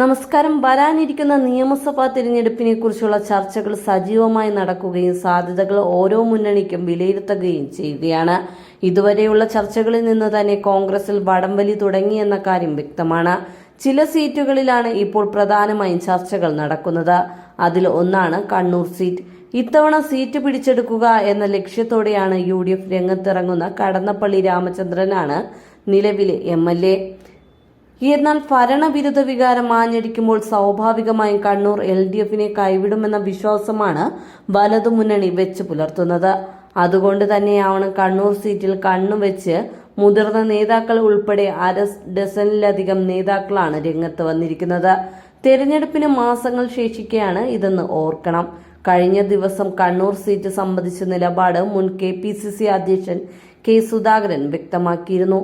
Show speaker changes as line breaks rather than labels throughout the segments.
നമസ്കാരം. വരാനിരിക്കുന്ന നിയമസഭാ തിരഞ്ഞെടുപ്പിനെ കുറിച്ചുള്ള ചർച്ചകൾ സജീവമായി നടക്കുകയും സാധ്യതകൾ ഓരോ മുന്നണിക്കും വിലയിരുത്തുകയും ചെയ്യുകയാണ്. ഇതുവരെയുള്ള ചർച്ചകളിൽ നിന്ന് തന്നെ കോൺഗ്രസിൽ വടംവലി തുടങ്ങിയെന്ന കാര്യം വ്യക്തമാണ്. ചില സീറ്റുകളിലാണ് ഇപ്പോൾ പ്രധാനമായും ചർച്ചകൾ നടക്കുന്നത്. അതിൽ ഒന്നാണ് കണ്ണൂർ സീറ്റ്. ഇത്തവണ സീറ്റ് പിടിച്ചെടുക്കുക എന്ന ലക്ഷ്യത്തോടെയാണ് യു ഡി എഫ് രംഗത്തിറങ്ങുന്ന കടന്നപ്പള്ളി രാമചന്ദ്രനാണ് നിലവിലെ എം എൽ എ. എന്നാൽ ഭരണവിരുദ്ധ വികാരം ആഞ്ഞടിക്കുമ്പോൾ സ്വാഭാവികമായും കണ്ണൂർ എൽ ഡി എഫിനെ കൈവിടുമെന്ന വിശ്വാസമാണ് വലതുമുന്നണി വെച്ച് പുലർത്തുന്നത്. അതുകൊണ്ട് തന്നെയാവണം കണ്ണൂർ സീറ്റിൽ കണ്ണുവെച്ച് മുതിർന്ന നേതാക്കൾ ഉൾപ്പെടെ അര ഡസനിലധികം നേതാക്കളാണ് രംഗത്ത് വന്നിരിക്കുന്നത്. തെരഞ്ഞെടുപ്പിന് മാസങ്ങൾ ശേഷിക്കെയാണ് ഇതെന്ന് ഓർക്കണം. കഴിഞ്ഞ ദിവസം കണ്ണൂർ സീറ്റ് സംബന്ധിച്ച നിലപാട് മുൻ കെ പി സി സി അധ്യക്ഷൻ കെ സുധാകരൻ വ്യക്തമാക്കിയിരുന്നു.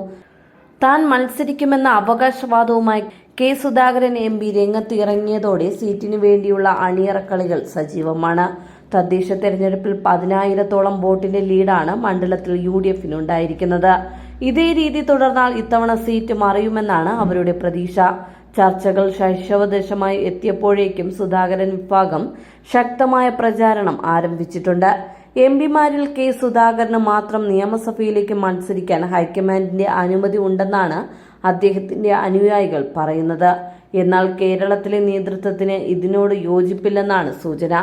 താൻ മത്സരിക്കുമെന്ന അവകാശവാദവുമായി കെ സുധാകരൻ എം പി രംഗത്ത് ഇറങ്ങിയതോടെ സീറ്റിനു വേണ്ടിയുള്ള അണിയറക്കളികൾ സജീവമാണ്. തദ്ദേശ തെരഞ്ഞെടുപ്പിൽ പതിനായിരത്തോളം വോട്ടിന്റെ ലീഡാണ് മണ്ഡലത്തിൽ യു ഡി എഫിനുണ്ടായിരിക്കുന്നത് ഇതേ രീതി തുടർന്നാൽ ഇത്തവണ സീറ്റ് മറിയുമെന്നാണ് അവരുടെ പ്രതീക്ഷ. ചർച്ചകൾ ശൈശവദേശമായി എത്തിയപ്പോഴേക്കും സുധാകരൻ വിഭാഗം ശക്തമായ പ്രചാരണം ആരംഭിച്ചിട്ടുണ്ട്. എം പിമാരിൽ കെ സുധാകരന് മാത്രം നിയമസഭയിലേക്ക് മത്സരിക്കാൻ ഹൈക്കമാൻഡിന്റെ അനുമതി ഉണ്ടെന്നാണ് അദ്ദേഹത്തിന്റെ അനുയായികൾ പറയുന്നത്. എന്നാൽ കേരളത്തിലെ നേതൃത്വത്തിന് ഇതിനോട് യോജിപ്പില്ലെന്നാണ് സൂചന.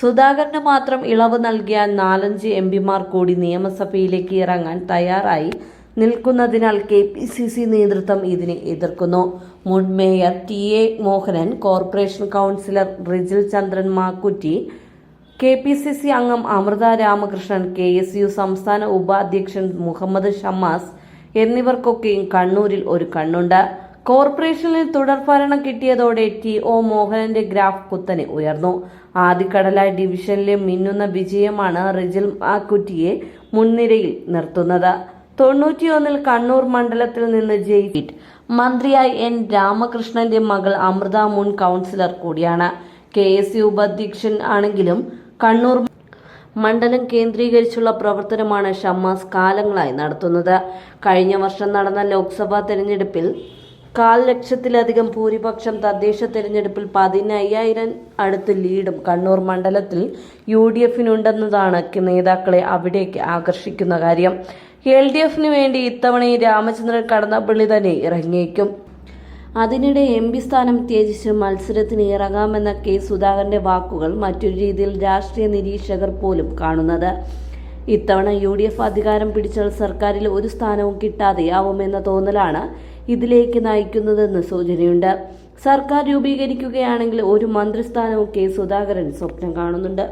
സുധാകരന് മാത്രം ഇളവ് നൽകിയാൽ നാലഞ്ച് എം പിമാർ കൂടി നിയമസഭയിലേക്ക് ഇറങ്ങാൻ തയ്യാറായി. നിൽക്കുന്നതിനാൽ കെ പി സി സി നേതൃത്വം ഇതിനെ എതിർക്കുന്നു. മുൻ mayor T A Mohanan corporation councillor Rijil Chandran Makkutty K P C C അംഗം Amritha Ramakrishnan K S U സംസ്ഥാന ഉപാധ്യക്ഷൻ മുഹമ്മദ് ഷമ്മാസ് എന്നിവർക്കൊക്കെയും കണ്ണൂരിൽ ഒരു കണ്ണുണ്ട്. കോർപ്പറേഷനിൽ തുടർഭരണം കിട്ടിയതോടെ ടി ഒ മോഹനന്റെ ഗ്രാഫ് കുത്തനെ ഉയർന്നു. ആദിക്കടല ഡിവിഷനിലെ മിന്നുന്ന വിജയമാണ് റിജിൽ മാക്കുറ്റിയെ മുൻനിരയിൽ നിർത്തുന്നത്. തൊണ്ണൂറ്റിയൊന്നിൽ കണ്ണൂർ മണ്ഡലത്തിൽ നിന്ന് ജയിച്ചിട്ട് മന്ത്രിയായി എൻ രാമകൃഷ്ണന്റെ മകൾ അമൃത മുൻ കൗൺസിലർ കൂടിയാണ്. കെ എസ് യു ഉപാധ്യക്ഷൻ ആണെങ്കിലും കണ്ണൂർ മണ്ഡലം കേന്ദ്രീകരിച്ചുള്ള പ്രവർത്തനമാണ് ഷമ്മാസ് കാലങ്ങളായി നടത്തുന്നത്. കഴിഞ്ഞ വർഷം നടന്ന ലോക്സഭാ തെരഞ്ഞെടുപ്പിൽ കാൽ ലക്ഷത്തിലധികം ഭൂരിപക്ഷം തദ്ദേശ തെരഞ്ഞെടുപ്പിൽ പതിനയ്യായിരം അടുത്ത് ലീഡും കണ്ണൂർ മണ്ഡലത്തിൽ യു ഡി എഫിനുണ്ടെന്നതാണ് നേതാക്കളെ അവിടേക്ക് ആകർഷിക്കുന്ന കാര്യം. എൽ ഡി എഫിന് വേണ്ടി ഇത്തവണയും രാമചന്ദ്രൻ കടന്നപ്പള്ളി തന്നെ ഇറങ്ങിയേക്കും. അതിനിടെ എം പി സ്ഥാനം ത്യജിച്ച് മത്സരത്തിന് ഇറങ്ങാമെന്ന കെ സുധാകരന്റെ വാക്കുകൾ മറ്റൊരു രീതിയിൽ രാഷ്ട്രീയ നിരീക്ഷകർ പോലും കാണുന്നത്. ഇത്തവണ യു ഡി എഫ് അധികാരം പിടിച്ചാൽ സർക്കാരിൽ ഒരു സ്ഥാനവും കിട്ടാതെയാവുമെന്ന തോന്നലാണ് ഇതിലേക്ക് നയിക്കുന്നതെന്ന് സൂചനയുണ്ട്. സർക്കാർ രൂപീകരിക്കുകയാണെങ്കിൽ ഒരു മന്ത്രിസ്ഥാനവും കെ സുധാകരൻ സ്വപ്നം കാണുന്നുണ്ട്.